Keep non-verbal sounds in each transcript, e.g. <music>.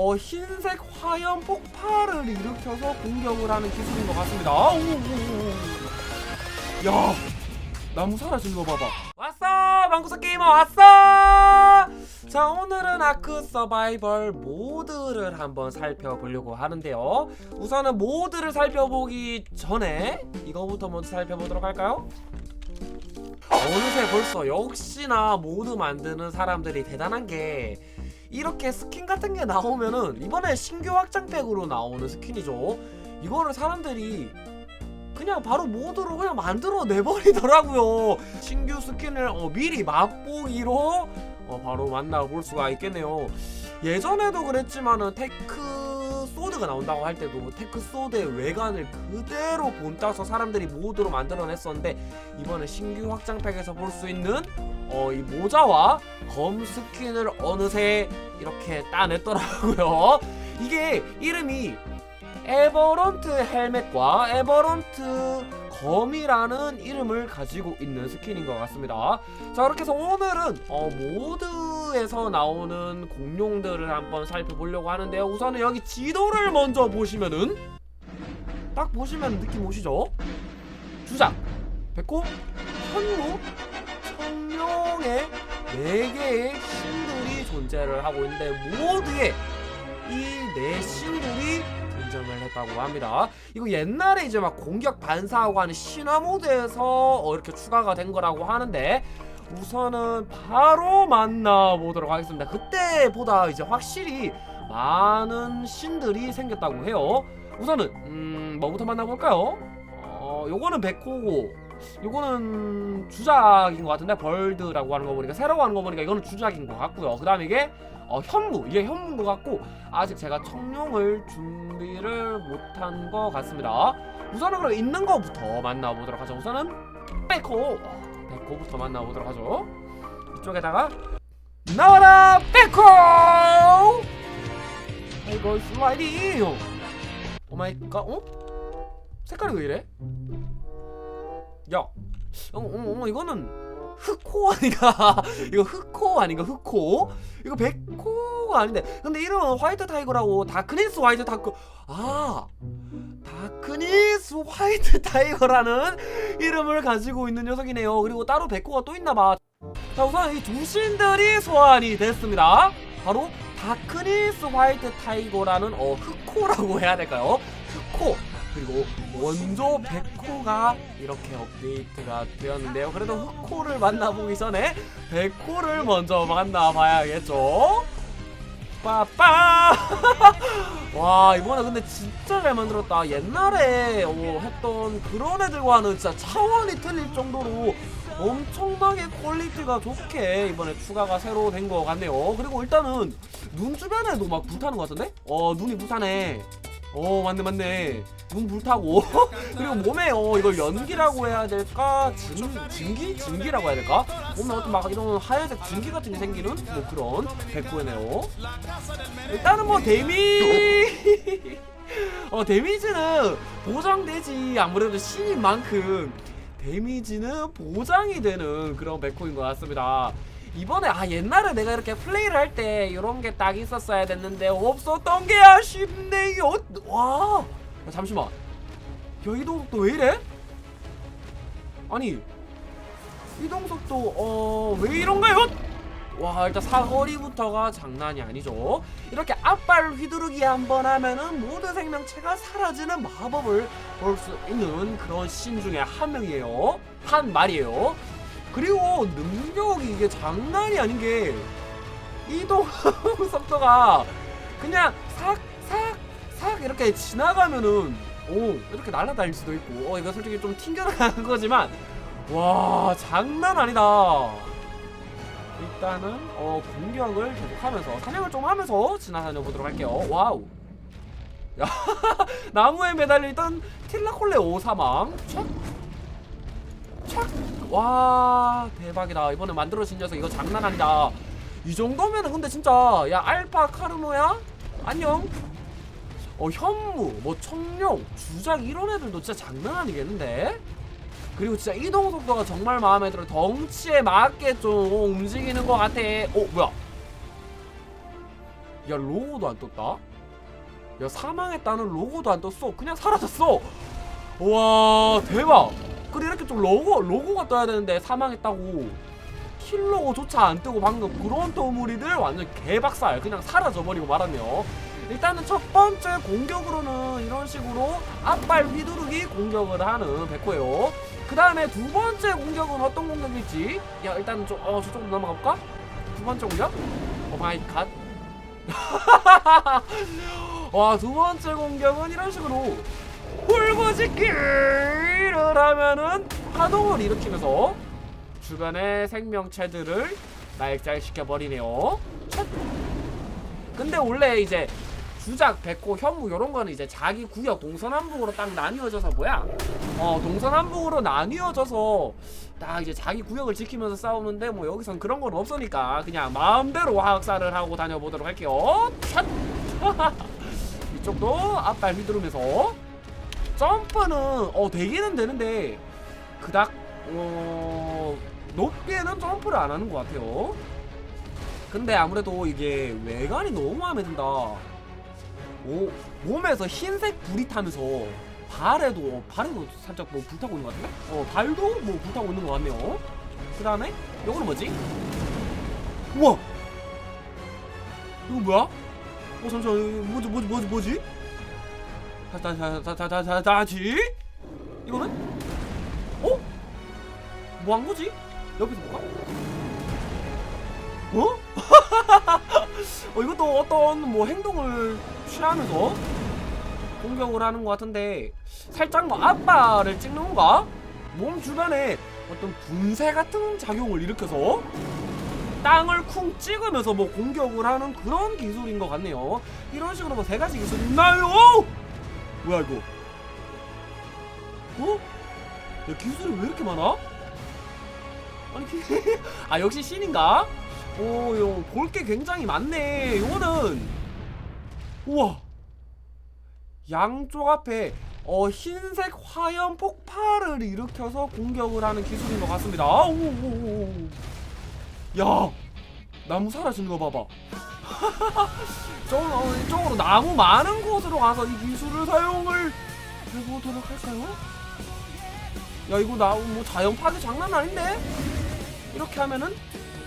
어, 흰색 화염 폭발을 일으켜서 공격을 하는 기술인 것 같습니다. 아. 야, 나무 사라진 거 봐봐. 왔어, 망구석 게이머 왔어. 자, 오늘은 아크 서바이벌 모드를 한번 살펴보려고 하는데요. 우선은 모드를 살펴보기 전에 이거부터 먼저 살펴보도록 할까요? 어느새 벌써 역시나 모드 만드는 사람들이 대단한 게 이렇게 스킨 같은 게 나오면은 이번에 신규 확장팩으로 나오는 스킨이죠. 이거를 사람들이 그냥 바로 모드로 그냥 만들어 내버리더라고요. 신규 스킨을 어, 미리 맛보기로 어, 바로 만나볼 수가 있겠네요. 예전에도 그랬지만은 테크 소드가 나온다고 할 때도 테크 소드의 외관을 그대로 본따서 사람들이 모드로 만들어냈었는데 이번에 신규 확장팩에서 볼 수 있는 어, 이 모자와 검 스킨을 어느새 이렇게 따냈더라고요. <laughs> 이게 이름이 에버런트 헬멧과 에버런트 검이라는 이름을 가지고 있는 스킨인 것 같습니다. 자 그렇게 해서 오늘은 어, 모 드에서 나오는 공룡들을 한번 살펴보려고 하는데요. 우선은 여기 지도를 먼저 보시면은 딱 보시면 느낌 오시죠? 주작, 백호, 현무, 청룡의 네 개의 신들이 존재를 하고 있는데 모두에 이네 신들이 등장을 했다고 합니다. 이거 옛날에 이제 막 공격 반사하고 하는 신화 모드에서 어, 이렇게 추가가 된 거라고 하는데 우선은 바로 만나보도록 하겠습니다. 그때보다 이제 확실히 많은 신들이 생겼다고 해요. 우선은 음 뭐부터 만나볼까요? 어 요거는 백호고 요거는 주작인 것 같은데 벌드라고 하는 거 보니까 새로 하는 거 보니까 이거는 주작인 것 같고요. 그 다음에 이게 어, 현무 이게 현무인 것 같고 아직 제가 청룡을 준비를 못한 것 같습니다. 우선은 그럼 있는 거부터 만나보도록 하죠. 우선은 백호 어, 백호부터 만나보도록 하죠. 이쪽에다가 나와라 백호 이거 슬라이딩 오마이갓 어? 색깔이 왜 이래? 야, 어, 어, 어, 이거는 흑호 아닌가? <laughs> 이거 흑호 아닌가? 흑호? 이거 백호가 아닌데. 근데 이름은 화이트 타이거라고 다크니스 화이트 타이거. 아, 다크니스 화이트 타이거라는 이름을 가지고 있는 녀석이네요. 그리고 따로 백호가 또 있나봐. 자, 우선 이 두 신들이 소환이 됐습니다. 바로 다크니스 화이트 타이거라는 어 흑호라고 해야 될까요? 흑호 그리고 원조 백호가 이렇게 업데이트가 되었는데요. 그래도 흑호를 만나보기 전에 백호를 먼저 만나봐야겠죠. 빠빠. <laughs> 와 이번에 근데 진짜 잘 만들었다. 옛날에 어, 했던 그런 애들과는 진짜 차원이 틀릴 정도로 엄청나게 퀄리티가 좋게 이번에 추가가 새로 된 것 같네요. 그리고 일단은 눈 주변에도 막 불타는 것 같은데? 어 눈이 불타네. 어 맞네 맞네. 눈 불타고. <laughs> 그리고 몸에 어 이걸 연기라고 해야 될까? 진, 진기? 진기라고 해야 될까? 몸에 어떤 막 이런 하얀색 진기 같은 게 생기는 뭐 그런 백구네요. 일단은 뭐 데미. <laughs> 어 데미지는 보장되지. 아무래도 신인 만큼 데미지는 보장이 되는 그런 백호인 것 같습니다 이번에 아 옛날에 내가 이렇게 플레이를 할 때 이런 게 딱 있었어야 됐는데 없었던 게 아쉽네요. 와, 야, 잠시만. 야 이동 속도 왜 이래? 아니 이동 속도 어 왜 이런가요? 와 일단 사거리부터가 장난이 아니죠. 이렇게 앞발 휘두르기 한번 하면은 모든 생명체가 사라지는 마법을 볼 수 있는 그런 신 중에 한 명이에요. 한 말이에요. 그리고 능력이 이게 장난이 아닌 게 이동 <laughs> 속도가 그냥 삭삭삭 이렇게 지나가면은 오 이렇게 날아다닐 수도 있고 어 이거 솔직히 좀 튕겨나가는 <laughs> 거지만 와 장난 아니다. 일단은 어 공격을 계속하면서 사냥을 좀 하면서 지나다녀 보도록 할게요. 와우. 야 <laughs> 나무에 매달리던 틸라콜레 오사망. 촥. 촥! 와 대박이다. 이번에 만들어진 녀석 이거 장난 아니다. 이 정도면은 근데 진짜 야 알파 카르노야? 안녕? 어 현무 뭐 청룡 주작 이런 애들도 진짜 장난 아니겠는데? 그리고 진짜 이동 속도가 정말 마음에 들어. 덩치에 맞게 좀 움직이는 것 같아. 어 뭐야? 야 로고도 안 떴다? 야 사망했다는 로고도 안 떴어. 그냥 사라졌어. 와 대박 근데 이렇게 좀 로고 로고가 떠야 되는데 사망했다고 킬로고조차 안 뜨고 방금 그런 또무리들 완전 개박살 그냥 사라져버리고 말았네요 일단은 첫 번째 공격으로는 이런 식으로 앞발 휘두르기 공격을 하는 백호예요 그 다음에 두 번째 공격은 어떤 공격일지 야 일단은 좀 어 저쪽으로 넘어가 볼까? 두 번째 공격? 오 마이 갓 <laughs> 와, 두 번째 공격은 이런 식으로 홀고짓기를 하면은 파동을 일으키면서 주변의 생명체들을 날짤시켜 버리네요. 첫. 근데 원래 이제 주작, 백호, 현무 이런 거는 이제 자기 구역 동서남북으로 딱 나뉘어져서 뭐야? 어, 동서남북으로 나뉘어져서 딱 이제 자기 구역을 지키면서 싸우는데 뭐 여기선 그런 건 없으니까 그냥 마음대로 화학살을 하고 다녀보도록 할게요. 샷! <laughs> 이쪽도 앞발 휘두르면서 점프는 어 되기는 되는데 그닥 어 높게는 점프를 안 하는 것 같아요. 근데 아무래도 이게 외관이 너무 마음에 든다. 오 몸에서 흰색 불이 타면서 발에도 발에도 살짝 뭐 불타고 있는 것 같은데? 어 발도 뭐 불타고 있는 것 같네요. 그 다음에 이거는 뭐지? 우와 이거 뭐야? 어 잠시만 이거 뭐지 뭐지 뭐지 뭐지? 다다다다다다 다지? 이거는? 어? 뭐 한 거지? 옆에서 볼까? 어? 어 이것도 어떤 뭐 행동을 취하면서 공격을 하는 것 같은데 살짝 뭐 앞발을 찍는 건가? 몸 주변에 어떤 분쇄 같은 작용을 일으켜서 땅을 쿵 찍으면서 뭐 공격을 하는 그런 기술인 것 같네요. 이런 식으로 뭐 세 가지 기술이 있나요? 뭐야 이거? 어? 야 기술이 왜 이렇게 많아? 아니 기... <laughs> 아 역시 신인가? 오, 요볼게 굉장히 많네. 요거는 우와 양쪽 앞에 어 흰색 화염 폭발을 일으켜서 공격을 하는 기술인 것 같습니다. 오, 오, 오, 오. 야 나무 사라지는 거 봐봐 <laughs> 저, 어, 이쪽으로 나무 많은 곳으로 가서 이 기술을 사용을 해보도록 할까요? 야 이거 나뭐 자연 파괴 장난 아닌데? 이렇게 하면은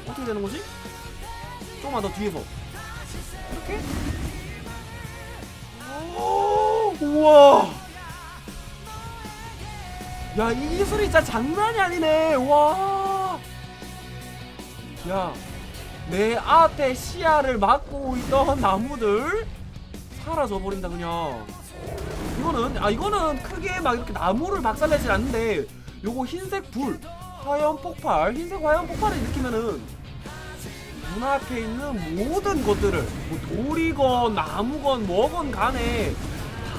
어떻게 되는 거지? 조금만 더 뒤에서 이렇게? 오, 우와 야 이 기술이 진짜 장난이 아니네 와 야, 내 앞에 시야를 막고 있던 나무들 사라져 버린다 그냥. 이거는 아 이거는 크게 막 이렇게 나무를 박살내진 않는데 요거 흰색 불, 화염 폭발, 흰색 화염 폭발을 일으키면은 눈앞에 있는 모든 것들을 뭐 돌이건 나무건 뭐건 간에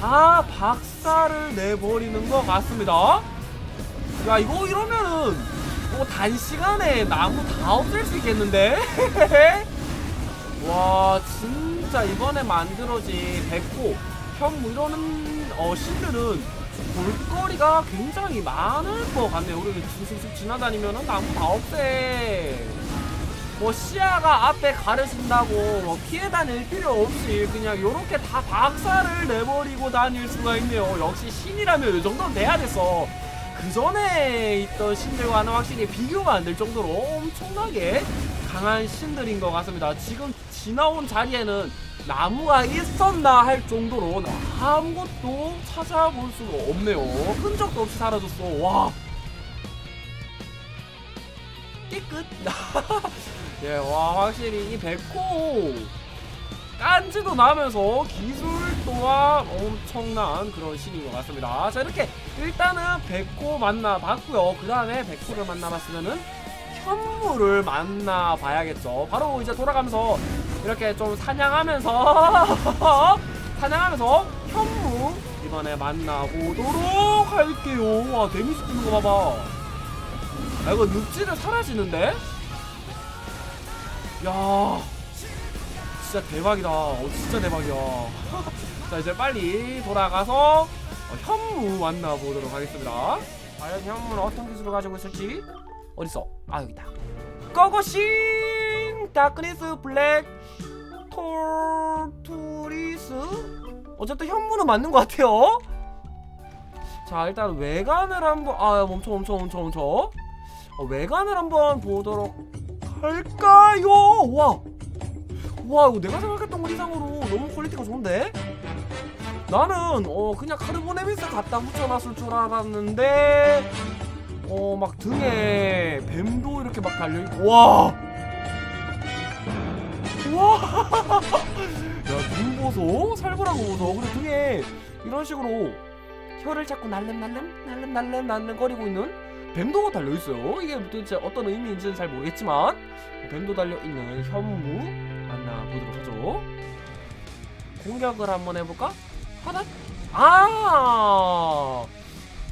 다 박살을 내버리는 것 같습니다. 야 이거 이러면은 뭐 단시간에 나무 다 없앨 수 있겠는데? <laughs> 와 진짜 이번에 만들어진 백호, 현무 이러는 어 신들은 볼거리가 굉장히 많을 것 같네요. 우리 슥슥슥 지나다니면은 나무 다 없애. 뭐 시야가 앞에 가려진다고 뭐 피해 다닐 필요 없이 그냥 요렇게 다 박살을 내버리고 다닐 수가 있네요. 역시 신이라면 이 정도는 돼야 됐어. 그 전에 있던 신들과는 확실히 비교가 안 될 정도로 엄청나게 강한 신들인 것 같습니다. 지금 지나온 자리에는 나무가 있었나 할 정도로 아무것도 찾아볼 수가 없네요. 흔적도 없이 사라졌어. 와. 깨끗. <laughs> 예, 와 확실히 이 백호 깐지도 나면서 기술 또한 엄청난 그런 신인 것 같습니다. 자 이렇게 일단은 백호 만나봤고요. 그 다음에 백호를 만나봤으면은 현무를 만나봐야겠죠. 바로 이제 돌아가면서 이렇게 좀 사냥하면서 <laughs> 사냥하면서 현무 이번에 만나보도록 할게요. 와 데미지 뜨는 거 봐봐. 아 이거 늪지는 사라지는데? 야 진짜 대박이다. 어, 진짜 대박이야. <laughs> 자 이제 빨리 돌아가서 어, 현무 만나보도록 하겠습니다. 과연 현무는 어떤 기술을 가지고 있을지 어딨어? 아 여기다. 고고싱 다크니스 블랙 토투리스 어쨌든 현무는 맞는 것 같아요 자 일단 외관을 한번 아 멈춰 멈춰 멈춰 멈춰 어, 외관을 한번 보도록 할까요 와 와 이거 내가 생각했던 것 이상으로 너무 퀄리티가 좋은데 나는 어 그냥 카르보네미스 갖다 붙여놨을 줄 알았는데 어 막 등에 뱀도 이렇게 막 달려있고 와 와! <laughs> 야, 눈 보소? 살벌한 거 보소? 그리고 등에 이런 식으로 혀를 자꾸 날름날름 날름날름 날름거리고 있는 뱀도 달려있어요. 이게 도대체 어떤 의미인지는 잘 모르겠지만 뱀도 달려있는 현무 보도록 하죠. 공격을 한번 해볼까? 하나? 아!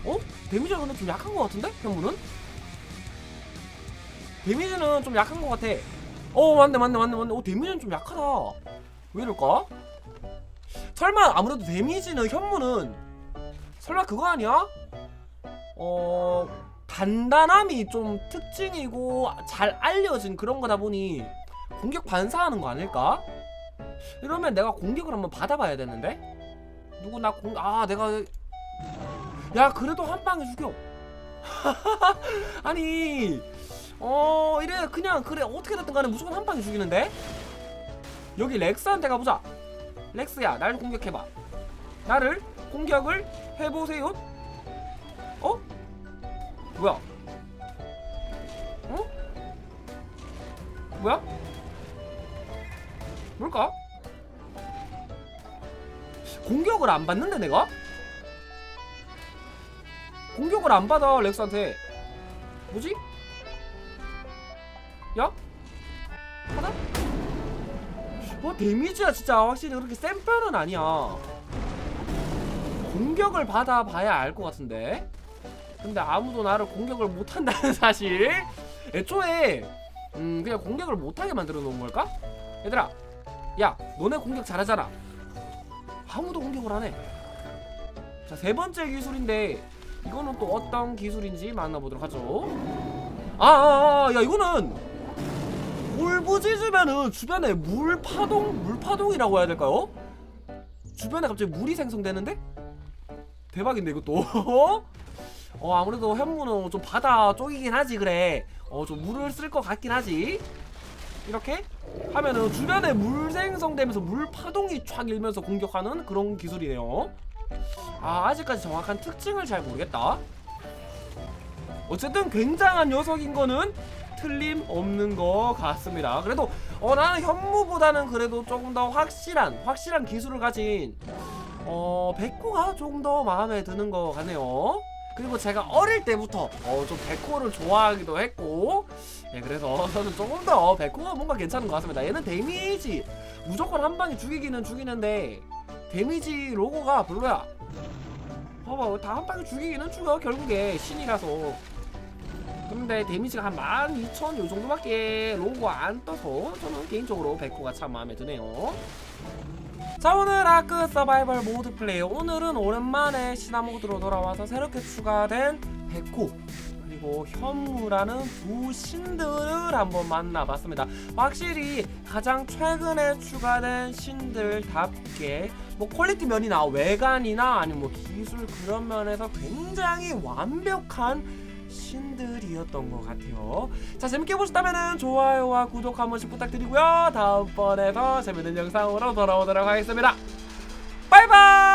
어? 데미지가 근데 좀 약한 것 같은데? 현무는? 데미지는 좀 약한 것 같아. 어 맞네 맞네 맞네 맞네 어 데미지는 좀 약하다 왜 이럴까? 설마 아무래도 데미지는 현무는 설마 그거 아니야? 어 단단함이 좀 특징이고 잘 알려진 그런 거다 보니 공격 반사하는 거 아닐까? 이러면 내가 공격을 한번 받아봐야 되는데 누구 나 공 아 내가 야 그래도 한 방에 죽여 <laughs> 아니 어 이래 그냥 그래 어떻게 됐든 간에 무조건 한 방에 죽이는데 여기 렉스한테 가보자 렉스야 날 공격해봐 나를 공격을 해보세요 어? 뭐야 어? 뭐야? 뭘까? 공격을 안 받는데 내가? 공격을 안 받아 렉스한테 뭐지? 야? 하나? 와 데미지가 진짜 확실히 그렇게 센 편은 아니야 공격을 받아봐야 알 것 같은데 근데 아무도 나를 공격을 못한다는 <laughs> 사실 애초에 음 그냥 공격을 못하게 만들어 놓은 걸까? 얘들아 야 너네 공격 잘하잖아. 아무도 공격을 안해 자 세 번째 기술인데 이거는 또 어떤 기술인지 만나보도록 하죠. 아아아 야 이거는 주변에 물 파동 물 파동이라고 해야 될까요? 주변에 갑자기 물이 생성되는데? 대박인데 이것도. <laughs> 어 아무래도 현무는 좀 바다 쪽이긴 하지 그래. 어좀 물을 쓸 것 같긴 하지 이렇게 하면은 주변에 물 생성되면서 물 파동이 촥 일면서 공격하는 그런 기술이네요 아 아직까지 정확한 특징을 잘 모르겠다 어쨌든 굉장한 녀석인 거는 틀림없는 것 같습니다. 그래도 어 나는 현무보다는 그래도 조금 더 확실한 확실한 기술을 가진 어 백호가 조금 더 마음에 드는 것 같네요. 그리고 제가 어릴 때부터 어 좀 백호를 좋아하기도 했고 예 그래서 저는 조금 더 백호가 뭔가 괜찮은 것 같습니다. 얘는 데미지 무조건 한 방에 죽이기는 죽이는데 데미지 로고가 별로야. 봐봐 다 한 방에 죽이기는 죽여 결국에 신이라서 근데 데미지가 한 12,000 요 정도밖에 로고 안 떠서 저는 개인적으로 백호가 참 마음에 드네요. 자 오늘 아크 서바이벌 모드 플레이 오늘은 오랜만에 신화 모드로 돌아와서 새롭게 추가된 백호 그리고 현무라는 두 신들을 한번 만나봤습니다. 확실히 가장 최근에 추가된 신들답게 뭐 퀄리티 면이나 외관이나 아니면 뭐 기술 그런 면에서 굉장히 완벽한 신들이었던 것 같아요. 자 재밌게 보셨다면 좋아요와 구독 한 번씩 부탁드리고요. 다음번에 더 재밌는 영상으로 돌아오도록 하겠습니다. 바이바이.